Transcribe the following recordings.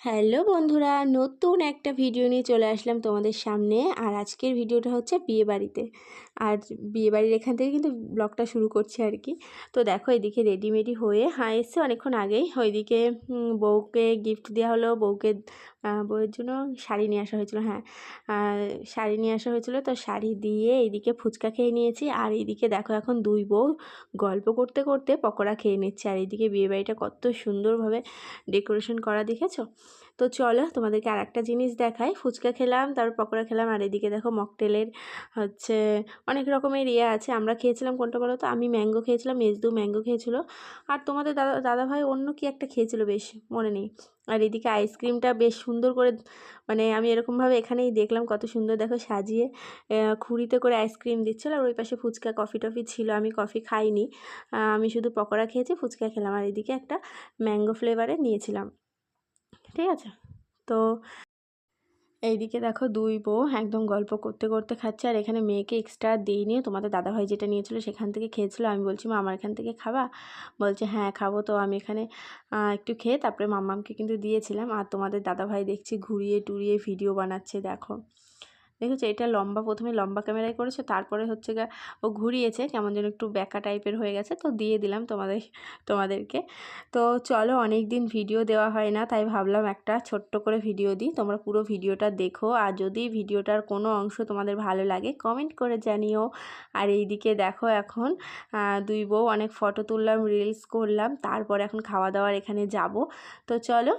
Hello বন্ধুরা, নতুন একটা ভিডিও নিয়ে চলে আসলাম তোমাদের সামনে। আর আজকের ভিডিওটা হচ্ছে বিয়ে বাড়িতে আর বিয়ে বাড়ির এখান থেকে কিন্তু ব্লগটা শুরু করছি আর কি। তো দেখো এদিকে রেডিমেডি হয়ে হ্যাঁ এসছে অনেকক্ষণ আগেই। ওইদিকে বউকে গিফট দেওয়া হলো, বউকে বউয়ের জন্য শাড়ি নিয়ে আসা হয়েছিল হ্যাঁ। শাড়ি নিয়ে আসা হয়েছিল, তো শাড়ি দিয়ে এইদিকে ফুচকা খেয়ে নিয়েছি। আর এইদিকে দেখো এখন দুই বউ গল্প করতে করতে পকোড়া খেয়ে নিচ্ছে। আর এইদিকে বিয়ে বাড়িটা কত সুন্দরভাবে ডেকোরেশন করা, দেখেছ? তো চলো তোমাদেরকে আর একটা জিনিস দেখাই। ফুচকা খেলাম, তারপর পকোড়া খেলাম, আর এদিকে দেখো মকটেলের হচ্ছে অনেক রকমের ইয়ে আছে। আমরা খেয়েছিলাম কোনটা বলো তো? আমি ম্যাঙ্গো খেয়েছিলাম, মেজদু ম্যাঙ্গো খেয়েছিল। আর তোমাদের দাদা দাদা ভাই অন্য কি একটা খেয়েছিল বেশ, মনে নেই। আর এদিকে আইসক্রিমটা বেশ সুন্দর করে মানে আমি এরকমভাবে এখানেই দেখলাম, কত সুন্দর দেখো সাজিয়ে। খুঁড়িতে করে আইসক্রিম দিচ্ছিল, আর ওই পাশে ফুচকা কফি টফি ছিল, আমি কফি খাইনি। আমি শুধু পকোড়া খেয়েছি, ফুচকা খেলাম। আর এদিকে একটা ম্যাঙ্গো ফ্লেভারে নিয়েছিলাম। ঠিক আছে? তো এইদিকে দেখো দুই বউ একদম গল্প করতে করতে খাচ্ছে। আর এখানে মেয়েকে এক্সট্রা দিই নিয়ে তোমাদের দাদাভাই যেটা নিয়েছিল সেখান থেকে খেয়েছিল। আমি বলছি, মা, আমার এখান থেকে খাবা? বলছে হ্যাঁ খাব। তো আমি এখানে একটু খেয়ে তারপরে মাম্মামকে কিন্তু দিয়েছিলাম। আর তোমাদের দাদাভাই দেখছি ঘুরিয়ে টুরিয়ে ভিডিও বানাচ্ছে, দেখো। দেখেছ? এটা লম্বা প্রথমে লম্বা ক্যামেরায় করেছে, তারপরে হচ্ছে গা ও ঘুরিয়েছে, কেমন যেন একটু ব্যাকা টাইপের হয়ে গেছে, তো দিয়ে দিলাম তোমাদের, তোমাদেরকে। তো চলো অনেক দিন ভিডিও দেওয়া হয় না, তাই ভাবলাম একটা ছোট্ট করে ভিডিও দিই, তোমরা পুরো ভিডিওটা দেখো, আর যদি ভিডিওটার কোনো অংশ তোমাদের ভালো লাগে কমেন্ট করে জানিও। আর এইদিকে দেখো এখন দুই বউ অনেক ফটো তুললাম রিলস করলাম, তারপর এখন খাওয়া দাওয়ার এখানে যাব। তো চলো,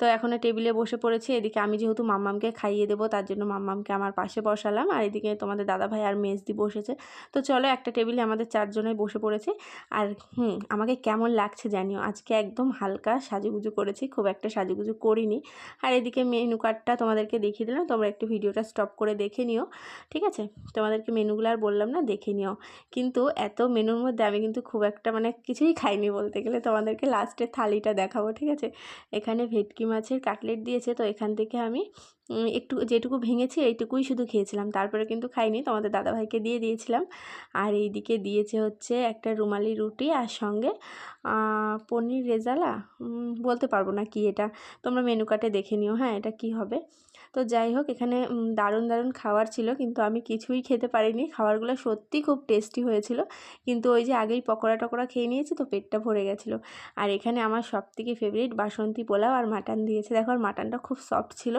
তো এখন টেবিলে বসে পড়েছি, এদিকে আমি যেহেতু মাম্মামকে খাইয়ে দেবো, তার জন্য মাম্মামকে আমার পাশে বসালাম। আর এদিকে তোমাদের দাদাভাই আর মেজদি বসেছে। তো চলো একটা টেবিলে আমাদের চারজনে বসে পড়েছে। আর হুম, আমাকে কেমন লাগছে জানিও? আজকে একদম হালকা সাজুগুজু করেছি, খুব একটা সাজুগুজু করিনি। আর এদিকে মেনু কার্ডটা তোমাদেরকে দেখিয়ে দিলাম। তোমরা একটু ভিডিওটা স্টপ করে দেখে নিও। ঠিক আছে? তোমাদেরকে মেনুগুলো আর বললাম না, দেখে নিও। কিন্তু এত মেনুর মধ্যে আমি কিন্তু খুব একটা মানে কিছুই খাইনি বলতে গেলে। তোমাদেরকে লাস্টের থালিটা দেখাবো, ঠিক আছে? এখানে ভেটকি মাছের কাটলেট দিয়েছে। তো এখান থেকে আমি একটু যেটুকু ভেঙেছি এইটুকুই শুধু খেয়েছিলাম। তারপরে কিন্তু খাইনি, তোমাদের দাদাভাইকে দিয়ে দিয়েছিলাম। আর এইদিকে দিয়েছে হচ্ছে একটা রুমালি রুটি আর সঙ্গে পনির রেজালা। বলতে পারব না কি এটা। তোমরা মেনু কার্ডে দেখে নিও হ্যাঁ এটা কি হবে। তো যাই হোক, এখানে দারুণ দারুণ খাবার ছিল, কিন্তু আমি কিছুই খেতে পারিনি। খাবারগুলো সত্যি খুব টেস্টি হয়েছিল। কিন্তু ওই যে আগেই পকোড়া টকোড়া খেয়ে নিয়েছি তো পেটটা ভরে গেছিল। আর এখানে আমার সব থেকে ফেভারিট বাসন্তী পোলাও আর মাটন দিয়েছে। দেখো, আর মাটনটা খুব সফট ছিল।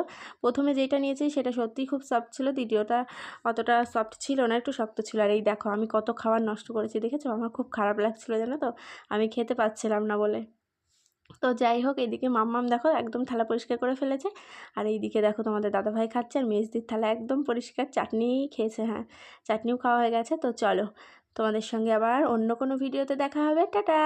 প্রথমে যেটা নিয়েছি সেটা সত্যিই খুব সফট ছিল। দ্বিতীয়টা অতটা সফট ছিল না, একটু শক্ত ছিল। আর এই দেখো, আমি কত খাবার নষ্ট করেছি, দেখেছ? আমার খুব খারাপ লাগছিল, জানো তো? আমি খেতে পাচ্ছিলাম না বলে। তো যাই হোক এদিকে মাম্মাম দেখো একদম থালা পরিষ্কার করে ফেলেছে। আর এইদিকে দেখো তোমাদের দাদাভাই খাচ্ছে আর মেজদির থালা একদম পরিষ্কার। চাটনি খেয়েছে হ্যাঁ চাটনিও খাওয়া হয়ে গেছে। তো চলো তোমাদের সঙ্গে আবার অন্য কোনো ভিডিওতে দেখা হবে। টাটা!